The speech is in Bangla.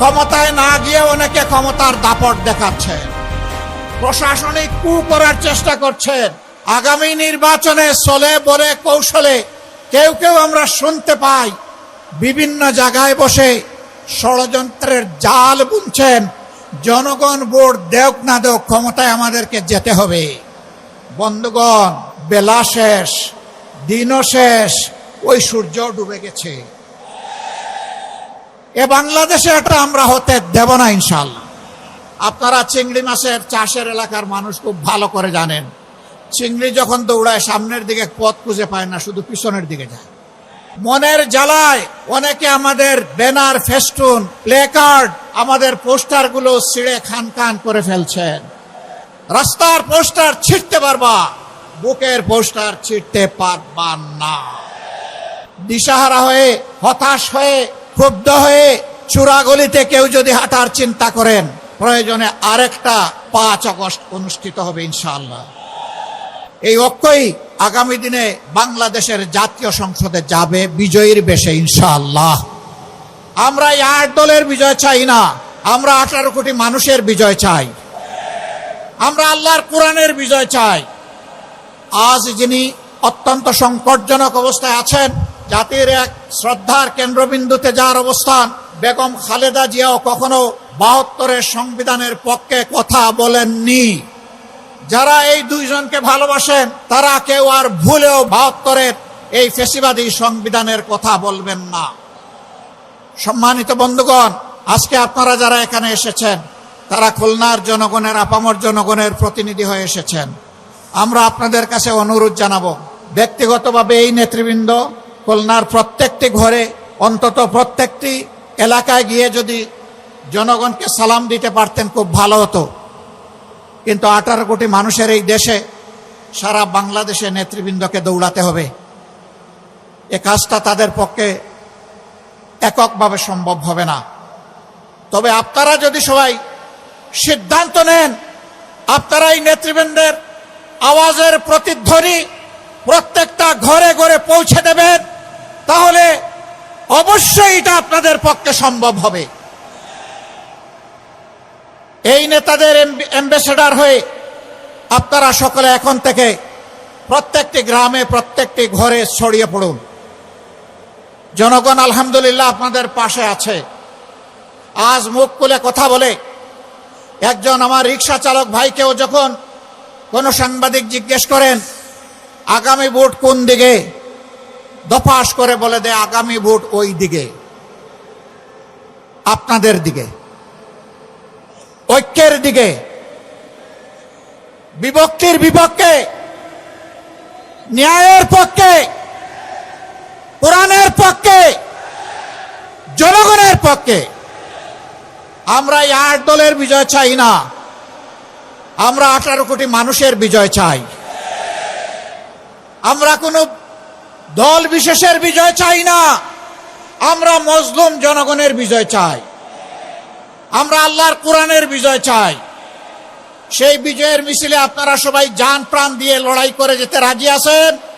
ক্ষমতায় না গিয়ে অনেকে ক্ষমতার দাপট দেখাচ্ছেন প্রশাসনিক কু করার চেষ্টা করছেন। আগামী নির্বাচনে চলে বলে কৌশলে কেউ কেউ আমরা শুনতে পাই। বিভিন্ন জায়গায় বসে ষড়যন্ত্রের জাল বুনছেন। জনগণ ভোট দেওক না দেওক ক্ষমতায় আমাদেরকে যেতে হবে। বন্ধুগণ, বেলা শেষ, দিনও শেষ, ওই সূর্য ডুবে গেছে। এ বাংলাদেশে এটা আমরা হতে দেব না ইনশাল্লাহ আপনারা চিংড়ি মাছের চাষের এলাকার মানুষ খুব ভালো করে জানেন। চিংড়ি যখন দৌড়ায়, সামনের দিকে পথ খুঁজে পায় না, শুধু পিছনের দিকে যায়। মনের জ্বালায় অনেকে আমাদের ব্যানার, ফেস্টুন প্লে কার্ড আমাদের পোস্টারগুলো ছিঁড়ে খান খান করে ফেলছেন। রাস্তার পোস্টার ছিঁড়তে পারবা, বুকের পোস্টার ছিঁড়তে পারবা না। দিশাহারা হয়ে, হতাশ হয়ে ক্ষুব্ধ হয়ে চূড়াগলিতে কেউ যদি হাঁটার চিন্তা করেন, প্রয়োজনে আরেকটা পাঁচ আগস্ট অনুষ্ঠিত হবে ইনশাআল্লাহ। এই ঐক্যই আগামী দিনে বাংলাদেশের জাতীয় সংসদে যাবে, বিজয়ীর বেশে ইনশাআল্লাহ। আমরা এই আট দলের বিজয় চাই না, আমরা আঠারো কোটি মানুষের বিজয় চাই। আমরা আল্লাহর কোরআনের বিজয় চাই। আজ যিনি অত্যন্ত সংকটজনক অবস্থায় আছেন জাতির এক শ্রদ্ধার কেন্দ্রবিন্দুতে যার অবস্থান বেগম খালেদা জিয়াও কখনো বাহাত্তরের সংবিধানের পক্ষে কথা বলেননি। যারা এই দুইজনকে ভালোবাসেন, তারা কেউ আর ভুলেও বাহাত্তরের এই ফেসিবাদী সংবিধানের কথা বলবেন না। সম্মানিত বন্ধুগণ, আজকে আপনারা যারা এখানে এসেছেন, তারা খুলনার জনগণের, আপামর জনগণের প্রতিনিধি হয়ে এসেছেন। আমরা আপনাদের কাছে অনুরোধ জানাব, ব্যক্তিগতভাবে এই নেতৃবৃন্দ খুলনার প্রত্যেকটি ঘরে, অন্তত প্রত্যেকটি এলাকায় গিয়ে যদি জনগণকে সালাম দিতে পারতেন, খুব ভালো হতো। কিন্তু আঠারো কোটি মানুষের এই দেশে সারা বাংলাদেশে নেতৃবৃন্দকে দৌড়াতে হবে। এ কাজটা তাদের পক্ষে এককভাবে সম্ভব হবে না। তবে আপনারা যদি সবাই সিদ্ধান্ত নেন, আপনারা এই নেতৃবৃন্দের আওয়াজের প্রতিধ্বনি প্রত্যেকটা ঘরে ঘরে পৌঁছে তাহলে অবশ্যই এটা আপনাদের পক্ষে সম্ভব হবে। এই নেতাদের অ্যাম্বাসেডার হয়ে আপনারা সকলে এখন থেকে প্রত্যেকটি গ্রামে, প্রত্যেকটি ঘরে ছড়িয়ে পড়ুন। জনগণ আলহামদুলিল্লাহ আপনাদের পাশে আছে। আজ মুখ খুলে কথা বলে একজন আমার রিক্সা চালক ভাইকেও যখন কোনো সাংবাদিক জিজ্ঞেস করেন, আগামী ভোট কোন দিকে? দফাস করে বলে দেয়, আগামী ভোট ওই দিকে, আপনাদের দিকে, ঐক্যের দিকে, বিভক্তির বিপক্ষে, ন্যায়ের পক্ষে, কোরআনের পক্ষে, জনগণের পক্ষে, আমরা এই আট দলের বিজয় চাই না, আমরা আঠারো কোটি মানুষের বিজয় চাই, আমরা কোনো দল বিশেষের বিজয় চাই না। আমরা মজলুম জনগণের বিজয় চাই। আমরা আল্লাহর কোরআনের বিজয় চাই। সেই বিজয়ের মিছিলে আপনারা সবাই যান, প্রাণ দিয়ে লড়াই করে যেতে রাজি আছেন।